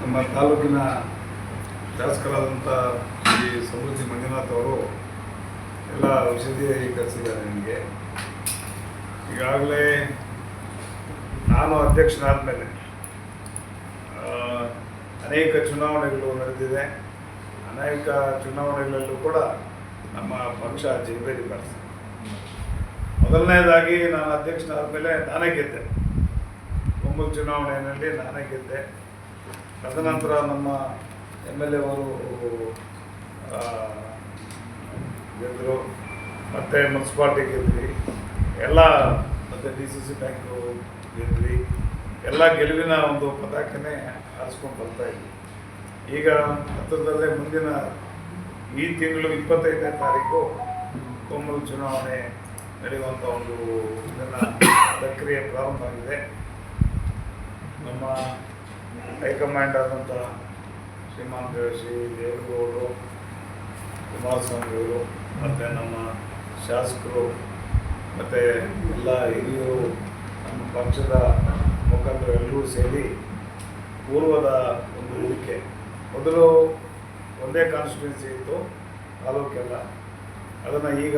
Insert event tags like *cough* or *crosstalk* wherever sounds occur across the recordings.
ನಮ್ಮ ತಾಲೂಕಿನ ಶಾಸಕರಾದಂಥ ಈ ಸಮೃದ್ಧಿ ಮಂಜುನಾಥ್ ಅವರು ಎಲ್ಲ ವಿಶದೀಕರಿಸಿದ್ದಾರೆ ನನಗೆ. ಈಗಾಗಲೇ ನಾನು ಅಧ್ಯಕ್ಷನಾದ ಮೇಲೆ ಅನೇಕ ಚುನಾವಣೆಗಳು ನಡೆದಿದೆ. ಅನೇಕ ಚುನಾವಣೆಗಳಲ್ಲೂ ಕೂಡ ನಮ್ಮ ಪಕ್ಷ ಜಯಭೇರಿ ಬಾರಿಸಿದೆ ಮೊದಲನೇದಾಗಿ ನಾನು ಅಧ್ಯಕ್ಷನಾದ ಮೇಲೆ ನಾನೇ ಗೆದ್ದೆ. ಮುಂಬಲ್ ಚುನಾವಣೆಯಲ್ಲಿ ನಾನೇ ಗೆದ್ದೆ. ತದನಂತರ ನಮ್ಮ ಎಂ ಎಲ್ ಎ ಅವರು ಗೆದ್ದರು. ಮತ್ತು ಮುನ್ಸಿಪಾಲ್ಟಿ ಗೆದ್ವಿ. ಎಲ್ಲ ಮತ್ತು ಡಿ ಸಿ ಸಿ ಬ್ಯಾಂಕು ಗೆದ್ವಿ. ಎಲ್ಲ ಗೆಲುವಿನ ಒಂದು ಪತಾಕನೇ ಹಾರಿಸ್ಕೊಂಡು ಬರ್ತಾ ಇದ್ವಿ. ಈಗ ಹತ್ತಿರದಲ್ಲೇ ಮುಂದಿನ ಈ ತಿಂಗಳು ಇಪ್ಪತ್ತೈದನೇ ತಾರೀಕು ಕೊಮ್ಮಲ್ ಚುನಾವಣೆ ನಡೆಯುವಂಥ ಒಂದು ಇದನ್ನು ಪ್ರಕ್ರಿಯೆ ಪ್ರಾರಂಭ ಆಗಿದೆ ನಮ್ಮ ಹೈಕಮಾಂಡ್ ಆದಂಥ ಶ್ರೀಮಾನ್ ಜೋಶಿ ದೇವೇಗೌಡರು, ಕುಮಾರಸ್ವಾಮಿಯವರು, ಮತ್ತು ನಮ್ಮ ಶಾಸಕರು, ಮತ್ತು ಎಲ್ಲ ಹಿರಿಯರು, ನಮ್ಮ ಪಕ್ಷದ ಮುಖಂಡರು ಎಲ್ಲರೂ ಸೇರಿ ಪೂರ್ವದ ಒಂದು ಹೂಡಿಕೆ ಮೊದಲು ಒಂದೇ ಕಾನ್ಸ್ಟಿಟ್ಯೂನ್ಸಿ ಇತ್ತು, ತಾಲೂಕೆಲ್ಲ. ಅದನ್ನು ಈಗ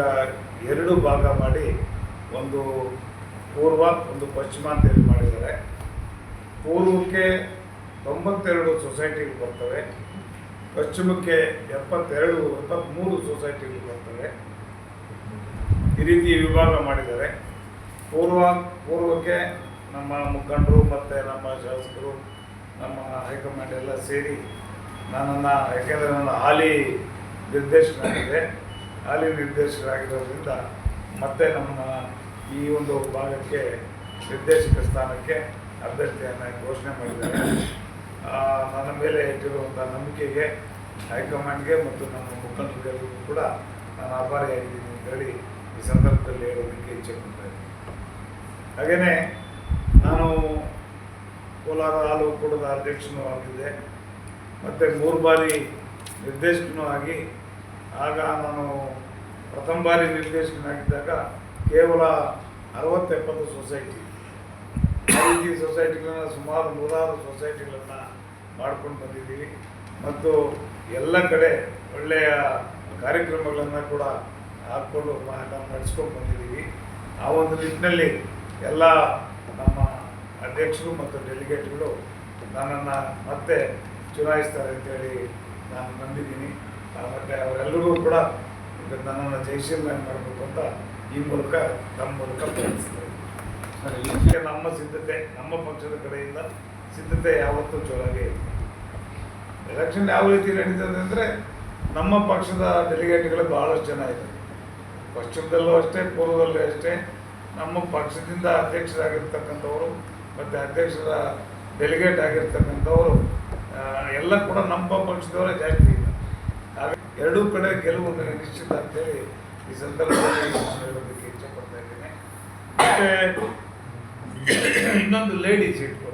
ಎರಡು ಭಾಗ ಮಾಡಿ ಒಂದು ಪೂರ್ವ, ಒಂದು ಪಶ್ಚಿಮ ಅಂತೇಳಿ ಮಾಡಿದ್ದಾರೆ. ಪೂರ್ವಕ್ಕೆ ತೊಂಬತ್ತೆರಡು ಸೊಸೈಟಿಗಳು ಬರ್ತವೆ. ಪಶ್ಚಿಮಕ್ಕೆ ಎಪ್ಪತ್ತೆರಡು ಎಪ್ಪತ್ತ್ಮೂರು ಸೊಸೈಟಿಗಳು ಬರ್ತವೆ. ಈ ರೀತಿ ವಿಭಾಗ ಮಾಡಿದ್ದಾರೆ. ಪೂರ್ವ, ಪೂರ್ವಕ್ಕೆ ನಮ್ಮ ಮುಖಂಡರು ಮತ್ತು ನಮ್ಮ ಶಾಸಕರು, ನಮ್ಮ ಹೈಕಮಾಂಡ್ ಎಲ್ಲ ಸೇರಿ ನನ್ನನ್ನು, ಯಾಕೆಂದರೆ ನನ್ನ ಹಾಲಿ ನಿರ್ದೇಶಕನಾಗಿದೆ ಹಾಲಿ ನಿರ್ದೇಶಕರಾಗಿರೋದ್ರಿಂದ ಮತ್ತೆ ನಮ್ಮ ಈ ಒಂದು ಭಾಗಕ್ಕೆ ನಿರ್ದೇಶಕ ಸ್ಥಾನಕ್ಕೆ ಅಭ್ಯರ್ಥಿಯನ್ನು ಘೋಷಣೆ ಮಾಡಿದ್ದಾರೆ. ನನ್ನ ಮೇಲೆ ಇಟ್ಟಿರುವಂಥ ನಂಬಿಕೆಗೆ, ಹೈಕಮಾಂಡ್ಗೆ ಮತ್ತು ನಮ್ಮ ಮುಖಂಡರಿಗೂ ಕೂಡ ನಾನು ಆಭಾರಿಯಾಗಿದ್ದೀನಿ ಅಂತ ಹೇಳಿ ಈ ಸಂದರ್ಭದಲ್ಲಿ ಹೇಳೋದಕ್ಕೆ ಇಚ್ಛೆ ಪಡ್ತಾ ಇದ್ದೀನಿ. ನಾನು ಕೋಲಾರ ಹಾಲು ಕೂಡದ ಅಧ್ಯಕ್ಷನೂ ಆಗಿದ್ದೆ. ಮತ್ತು ಮೂರು ಬಾರಿ ನಿರ್ದೇಶಕನೂ ಆಗಿ, ಆಗ ನಾನು ಪ್ರಥಮ ಬಾರಿ ನಿರ್ದೇಶಕನಾಗಿದ್ದಾಗ ಕೇವಲ ಅರವತ್ತೆಪ್ಪತ್ತು ಸೊಸೈಟಿ. ಈ ಸೊಸೈಟಿಗಳನ್ನ ಸುಮಾರು ನೂರಾರು ಸೊಸೈಟಿಗಳನ್ನು ಮಾಡ್ಕೊಂಡು ಬಂದಿದ್ದೀವಿ. ಮತ್ತು ಎಲ್ಲ ಕಡೆ ಒಳ್ಳೆಯ ಕಾರ್ಯಕ್ರಮಗಳನ್ನು ಕೂಡ ಹಾಕ್ಕೊಂಡು ನಾವು ನಡೆಸ್ಕೊಂಡು ಬಂದಿದ್ದೀವಿ. ಆ ಒಂದು ನಿಟ್ಟಿನಲ್ಲಿ ಎಲ್ಲ ನಮ್ಮ ಅಧ್ಯಕ್ಷರು ಮತ್ತು ಡೆಲಿಗೇಟ್ಗಳು ನನ್ನನ್ನು ಮತ್ತೆ ಚುನಾಯಿಸ್ತಾರೆ ಅಂತೇಳಿ ನಾನು ನಂಬಿದ್ದೀನಿ. ಮತ್ತು ಅವರೆಲ್ಲರಿಗೂ ಕೂಡ ನನ್ನನ್ನು ಜಯಶೀಲನೆ ಮಾಡಬೇಕು ಅಂತ ಈ ಮೂಲಕ ನಮ್ಮ ಮೂಲಕ ಪ್ರಯತ್ನಿಸ್ತಾರೆ ನಮ್ಮ ಸಿದ್ಧತೆ ನಮ್ಮ ಪಕ್ಷದ ಕಡೆಯಿಂದ ಸಿದ್ಧತೆ ಯಾವತ್ತೂ ಜೋರಾಗಿ ಇದೆ. ಎಲೆಕ್ಷನ್ ಯಾವ ರೀತಿ ನಡೀತದೆ ಅಂದರೆ ನಮ್ಮ ಪಕ್ಷದ ಡೆಲಿಗೇಟ್ಗಳು ಭಾಳಷ್ಟು ಜನ ಇದ್ದಾರೆ. ಪಶ್ಚಿಮದಲ್ಲೂ ಅಷ್ಟೇ, ಪೂರ್ವದಲ್ಲೂ ಅಷ್ಟೇ. ನಮ್ಮ ಪಕ್ಷದಿಂದ ಅಧ್ಯಕ್ಷರಾಗಿರ್ತಕ್ಕಂಥವರು ಮತ್ತು ಅಧ್ಯಕ್ಷರ ಡೆಲಿಗೇಟ್ ಆಗಿರ್ತಕ್ಕಂಥವರು ಎಲ್ಲ ಕೂಡ ನಮ್ಮ ಪಕ್ಷದವರೇ ಜಾಸ್ತಿ ಹಾಗೆ ಎರಡೂ ಕಡೆ ಗೆಲುವು ನಿಶ್ಚಿತ ಅಂತೇಳಿ ಈ ಸಂದರ್ಭದಲ್ಲಿ ನಾನು ಹೇಳೋದಕ್ಕೆ ಇಚ್ಛೆ ಪಡ್ತಾ ಇದ್ದೀನಿ. ಮತ್ತು ಇನ್ನೊಂದು ಲೇಡಿ ಸೀಟ್ ಕೂಡ.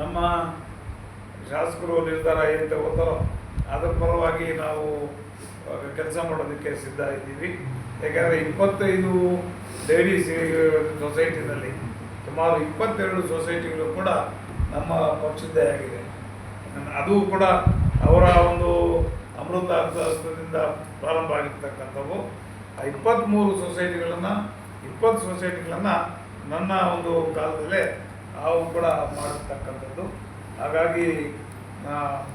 ನಮ್ಮ ಶಾಸಕರು ನಿರ್ಧಾರ ಏನು ತಗೋತಾರೋ ಅದರ ಪರವಾಗಿ ನಾವು ಕೆಲಸ ಮಾಡೋದಕ್ಕೆ ಸಿದ್ಧ ಇದ್ದೀವಿ. ಯಾಕೆಂದರೆ ಇಪ್ಪತ್ತೈದು ಲೇಡೀಸ್ ಸೊಸೈಟಿನಲ್ಲಿ, ಸುಮಾರು ಇಪ್ಪತ್ತೆರಡು ಸೊಸೈಟಿಗಳು ಕೂಡ ನಮ್ಮ ಪಕ್ಷದ್ದೇ ಆಗಿದೆ. ಅದು ಕೂಡ ಅವರ ಒಂದು ಅಮೃತ ಹಸ್ತದಿಂದ ಪ್ರಾರಂಭ ಆಗಿರ್ತಕ್ಕಂಥವು ಆ ಇಪ್ಪತ್ತ್ಮೂರು ಸೊಸೈಟಿಗಳನ್ನು, ಇಪ್ಪತ್ತು ಸೊಸೈಟಿಗಳನ್ನು ನನ್ನ ಒಂದು ಕಾಲದಲ್ಲೇ ಅವು ಕೂಡ ಮಾಡಿರ್ತಕ್ಕಂಥದ್ದು ಹಾಗಾಗಿ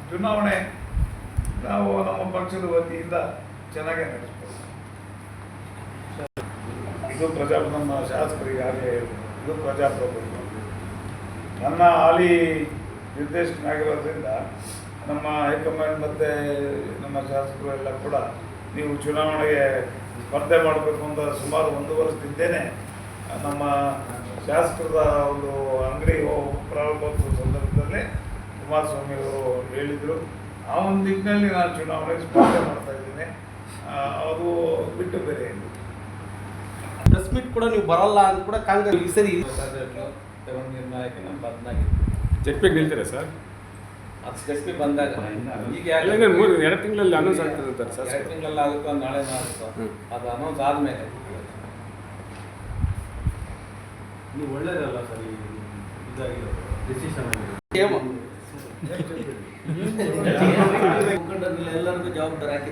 ಚುನಾವಣೆ ನಾವು ನಮ್ಮ ಪಕ್ಷದ ವತಿಯಿಂದ ಚೆನ್ನಾಗೇ ನಡೆಸ್ಬೋದು. ಇದು ಪ್ರಜಾ ನಮ್ಮ ಶಾಸಕರಿಗಾಗಲೇ ಇದು ಪ್ರಜಾಪ್ರಭುತ್ವ. ನನ್ನ ಹಾಲಿ ನಿರ್ದೇಶಕನಾಗಿರೋದ್ರಿಂದ ನಮ್ಮ ಹೈಕಮಾಂಡ್ ಮತ್ತು ನಮ್ಮ ಶಾಸಕರು ಎಲ್ಲ ಕೂಡ ನೀವು ಚುನಾವಣೆಗೆ ಸ್ಪರ್ಧೆ ಮಾಡಬೇಕು ಅಂತ ಸುಮಾರು ಒಂದು ವರ್ಷದಿಂದೇ ನಮ್ಮ ಶಾಸಕರ ಒಂದು ಅಂಗಡಿ ಪ್ರಾರಂಭೋತ್ಸವ ಸಂದರ್ಭದಲ್ಲಿ ಕುಮಾರಸ್ವಾಮಿ ಅವರು ಹೇಳಿದರು. ಆ ಒಂದು ದಿಕ್ಕಿನಲ್ಲಿ ನಾನು ಚುನಾವಣೆಗೆ ಸ್ಪರ್ಧೆ ಮಾಡ್ತಾ ಇದ್ದೀನಿ. ಅದು ಬಿಟ್ಟು ಬೇರೆ ಪ್ರೆಸ್ ಮೀಟ್ ಕೂಡ ನೀವು ಬರಲ್ಲ ಅಂತ ಕೂಡ ಕಾಂಗ್ರೆಸ್ ಈ ಸರಿ ಜೆಟ್ಪಿಗೆ ನಿಲ್ತೀರಾ ಸರ್ ಅದು ಬಂದಾಗ ಈಗ ಮೂರು ಎರಡು ತಿಂಗಳಲ್ಲಿ ಅನೌನ್ಸ್ ಆಗ್ತದೆ ಸರ್ ಎರಡು ತಿಂಗಳಲ್ಲಿ ಆಗುತ್ತೋ ನಾಳೆ ಆಗುತ್ತೋ. ಅದು ಅನೌನ್ಸ್ ಆದ್ಮೇಲೆ. ನೀವು ಒಳ್ಳೇದಲ್ಲ ಸರ್ ಡಿಸಿಷನ್ *laughs* ಮುಖಂಡರಲ್ಲಿ ಎಲ್ಲರಿಗೂ ಜವಾಬ್ದಾರಿ